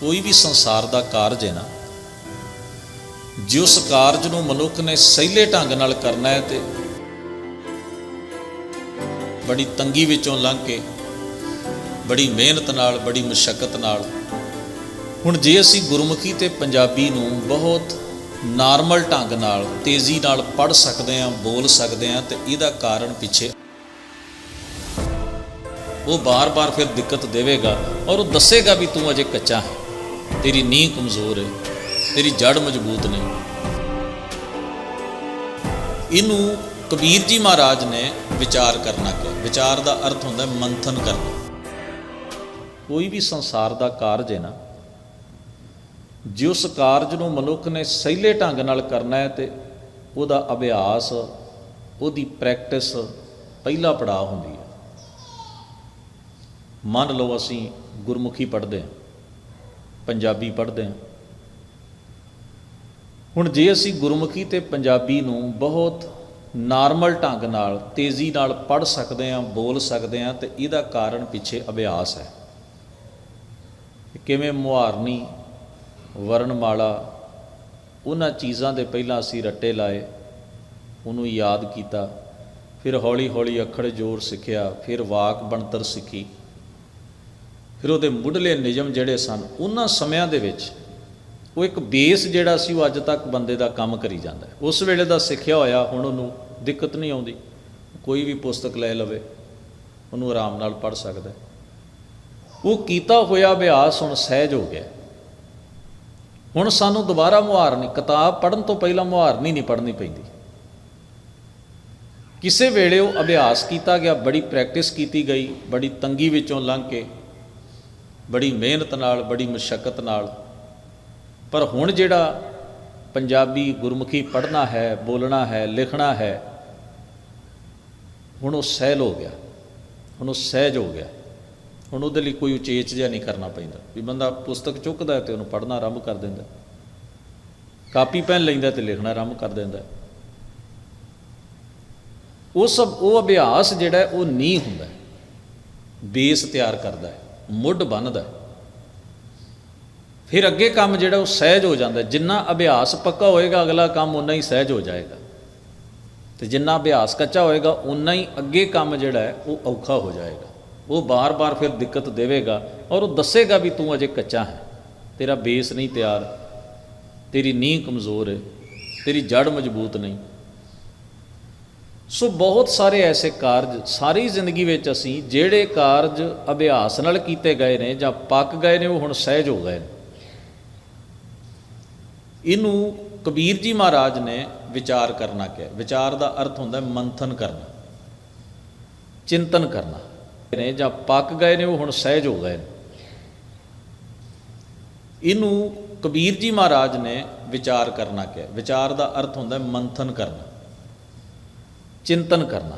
ਕੋਈ ਵੀ ਸੰਸਾਰ ਦਾ ਕਾਰਜ ਹੈ ਨਾ, ਜੇ ਉਸ ਕਾਰਜ ਨੂੰ ਮਨੁੱਖ ਨੇ ਸਹੀਲੇ ਢੰਗ ਨਾਲ ਕਰਨਾ ਹੈ ਤੇ ਬੜੀ ਤੰਗੀ ਵਿੱਚੋਂ ਲੰਘ ਕੇ, ਬੜੀ ਮਿਹਨਤ ਨਾਲ, ਬੜੀ ਮੁਸ਼ਕਲ ਨਾਲ, ਹੁਣ ਜੇ ਅਸੀਂ ਗੁਰਮੁਖੀ ਤੇ ਪੰਜਾਬੀ ਨੂੰ ਬਹੁਤ ਨਾਰਮਲ ਢੰਗ ਨਾਲ, ਤੇਜ਼ੀ ਨਾਲ ਪੜ੍ਹ ਸਕਦੇ ਹਾਂ, ਬੋਲ ਸਕਦੇ ਹਾਂ ਤੇ ਇਹਦਾ ਕਾਰਨ ਪਿੱਛੇ ਉਹ ਬਾਰ-ਬਾਰ ਫਿਰ ਦਿੱਕਤ ਦੇਵੇਗਾ ਔਰ ਉਹ ਦੱਸੇਗਾ ਵੀ ਤੂੰ ਅਜੇ ਕੱਚਾ ਹੈ। ਤੇਰੀ ਨੀਂਹ ਕਮਜ਼ੋਰ ਹੈ, ਤੇਰੀ ਜੜ ਮਜ਼ਬੂਤ ਨਹੀਂ ਇਹਨੂੰ ਕਬੀਰ ਜੀ ਮਹਾਰਾਜ ਨੇ ਵਿਚਾਰ ਕਰਨਾ ਕਿਹਾ। ਵਿਚਾਰ ਦਾ ਅਰਥ ਹੁੰਦਾ ਹੈ ਮੰਥਨ ਕਰਨਾ। ਕੋਈ ਵੀ ਸੰਸਾਰ ਦਾ ਕਾਰਜ ਹੈ ਨਾ, ਜੇ ਉਸ ਕਾਰਜ ਨੂੰ ਮਨੁੱਖ ਨੇ ਸਹੀਲੇ ਢੰਗ ਨਾਲ ਕਰਨਾ ਹੈ ਤੇ ਉਹਦਾ ਅਭਿਆਸ, ਉਹਦੀ ਪ੍ਰੈਕਟਿਸ ਪਹਿਲਾ ਪੜਾਅ ਹੁੰਦੀ ਹੈ। ਮੰਨ ਲਓ ਅਸੀਂ ਗੁਰਮੁਖੀ ਪੜ੍ਹਦੇ ਹਾਂ, ਪੰਜਾਬੀ ਪੜ੍ਹਦੇ ਹਾਂ। ਹੁਣ ਜੇ ਅਸੀਂ ਗੁਰਮੁਖੀ ਤੇ ਪੰਜਾਬੀ ਨੂੰ ਬਹੁਤ ਨਾਰਮਲ ਢੰਗ ਨਾਲ, ਤੇਜ਼ੀ ਨਾਲ ਪੜ੍ਹ ਸਕਦੇ ਹਾਂ, ਬੋਲ ਸਕਦੇ ਹਾਂ, ਤੇ ਇਹਦਾ ਕਾਰਨ ਪਿੱਛੇ ਅਭਿਆਸ ਹੈ। ਕਿਵੇਂ ਮੁਹਾਰਨੀ ਵਰਣਮਾਲਾ ਉਹਨਾਂ ਚੀਜ਼ਾਂ ਦੇ ਪਹਿਲਾਂ ਅਸੀਂ ਰੱਟੇ ਲਾਏ, ਉਹਨੂੰ ਯਾਦ ਕੀਤਾ, ਫਿਰ ਹੌਲੀ ਹੌਲੀ ਅੱਖਰ ਜੋੜ ਸਿੱਖਿਆ, ਫਿਰ ਵਾਕ ਬਣਤਰ ਸਿੱਖੀ। ਫਿਰ ਉਹਦੇ ਮੁੱਢਲੇ ਨਿਯਮ ਜਿਹੜੇ ਸਨ, ਉਹਨਾਂ ਸਮਿਆਂ ਦੇ ਵਿੱਚ ਉਹ ਇੱਕ ਬੇਸ ਜਿਹੜਾ ਸੀ, ਉਹ ਅੱਜ ਤੱਕ ਬੰਦੇ ਦਾ ਕੰਮ ਕਰੀ ਜਾਂਦਾ ਉਸ ਵੇਲੇ ਦਾ ਸਿੱਖਿਆ ਹੋਇਆ, ਹੁਣ ਉਹਨੂੰ ਦਿੱਕਤ ਨਹੀਂ ਆਉਂਦੀ। ਕੋਈ ਵੀ ਪੁਸਤਕ ਲੈ ਲਵੇ, ਉਹਨੂੰ ਆਰਾਮ ਨਾਲ ਪੜ੍ਹ ਸਕਦਾ ਉਹ ਕੀਤਾ ਹੋਇਆ ਅਭਿਆਸ ਹੁਣ ਸਹਿਜ ਹੋ ਗਿਆ ਹੁਣ ਸਾਨੂੰ ਦੁਬਾਰਾ ਮੁਹਾਰਨੀ ਕਿਤਾਬ ਪੜ੍ਹਨ ਤੋਂ ਪਹਿਲਾਂ ਮੁਹਾਰਨੀ ਨਹੀਂ ਪੜ੍ਹਨੀ ਪੈਂਦੀ। ਕਿਸੇ ਵੇਲੇ ਉਹ ਅਭਿਆਸ ਕੀਤਾ ਗਿਆ, ਬੜੀ ਪ੍ਰੈਕਟਿਸ ਕੀਤੀ ਗਈ, ਬੜੀ ਤੰਗੀ ਵਿੱਚੋਂ ਲੰਘ ਕੇ ਬੜੀ ਮਿਹਨਤ ਨਾਲ, ਬੜੀ ਮੁਸ਼ਕਲ ਨਾਲ। ਪਰ ਹੁਣ ਜਿਹੜਾ ਪੰਜਾਬੀ ਗੁਰਮੁਖੀ ਪੜ੍ਹਨਾ ਹੈ, ਬੋਲਣਾ ਹੈ, ਲਿਖਣਾ ਹੈ, ਹੁਣ ਉਹ ਸਹਿਲ ਹੋ ਗਿਆ। ਹੁਣ ਉਹ ਸਹਿਜ ਹੋ ਗਿਆ। ਹੁਣ ਉਹਦੇ ਲਈ ਕੋਈ ਉਚੇਚ ਜਿਹਾ ਨਹੀਂ ਕਰਨਾ ਪੈਂਦਾ। ਵੀ ਬੰਦਾ ਪੁਸਤਕ ਚੁੱਕਦਾ ਹੈ ਤੇ ਉਹਨੂੰ ਪੜ੍ਹਨਾ ਆਰੰਭ ਕਰ ਦਿੰਦਾ ਕਾਪੀ, ਪੈਨ ਲੈਂਦਾ ਤੇ ਲਿਖਣਾ ਆਰੰਭ ਕਰ ਦਿੰਦਾ ਉਹ ਸਭ, ਉਹ ਅਭਿਆਸ ਜਿਹੜਾ ਉਹ ਨਹੀਂ ਹੁੰਦਾ ਬੇਸ ਤਿਆਰ ਕਰਦਾ ਹੈ। ਮੁੱਢ ਬੰਨਦਾ ਫਿਰ ਅੱਗੇ ਕੰਮ ਜਿਹੜਾ ਉਹ ਸਹਿਜ ਹੋ ਜਾਂਦਾ ਜਿੰਨਾ ਅਭਿਆਸ ਪੱਕਾ ਹੋਏਗਾ, ਅਗਲਾ ਕੰਮ ਉਨਾ ਹੀ ਸਹਿਜ ਹੋ ਜਾਏਗਾ। ਤੇ ਜਿੰਨਾ ਅਭਿਆਸ ਕੱਚਾ ਹੋਏਗਾ ਉਨਾ ਹੀ ਅੱਗੇ ਕੰਮ ਜਿਹੜਾ ਹੈ, ਉਹ ਔਖਾ ਹੋ ਜਾਏਗਾ। ਉਹ ਬਾਰ-ਬਾਰ ਫਿਰ ਦਿੱਕਤ ਦੇਵੇਗਾ ਔਰ ਉਹ ਦੱਸੇਗਾ ਵੀ ਤੂੰ ਅਜੇ ਕੱਚਾ ਹੈ। ਤੇਰਾ ਬੇਸ ਨਹੀਂ ਤਿਆਰ, ਤੇਰੀ ਨੀਂਹ ਕਮਜ਼ੋਰ ਹੈ, ਤੇਰੀ ਜੜ ਮਜ਼ਬੂਤ ਨਹੀਂ। ਸੋ ਬਹੁਤ ਸਾਰੇ ਐਸੇ ਕਾਰਜ ਸਾਰੀ ਜ਼ਿੰਦਗੀ ਵਿੱਚ ਅਸੀਂ ਜਿਹੜੇ ਕਾਰਜ ਅਭਿਆਸ ਨਾਲ ਕੀਤੇ ਗਏ ਨੇ ਜਾਂ ਪੱਕ ਗਏ ਨੇ, ਉਹ ਹੁਣ ਸਹਿਜ ਹੋ ਗਏ ਨੇ। ਇਹਨੂੰ ਕਬੀਰ ਜੀ ਮਹਾਰਾਜ ਨੇ ਵਿਚਾਰ ਕਰਨਾ ਕਿਹਾ। ਵਿਚਾਰ ਦਾ ਅਰਥ ਹੁੰਦਾ ਮੰਥਨ ਕਰਨਾ, ਚਿੰਤਨ ਕਰਨਾ। ਨੇ ਜਾਂ ਪੱਕ ਗਏ ਨੇ, ਉਹ ਹੁਣ ਸਹਿਜ ਹੋ ਗਏ ਨੇ। ਇਹਨੂੰ ਕਬੀਰ ਜੀ ਮਹਾਰਾਜ ਨੇ ਵਿਚਾਰ ਕਰਨਾ ਕਿਹਾ। ਵਿਚਾਰ ਦਾ ਅਰਥ ਹੁੰਦਾ ਮੰਥਨ ਕਰਨਾ। ਚਿੰਤਨ ਕਰਨਾ।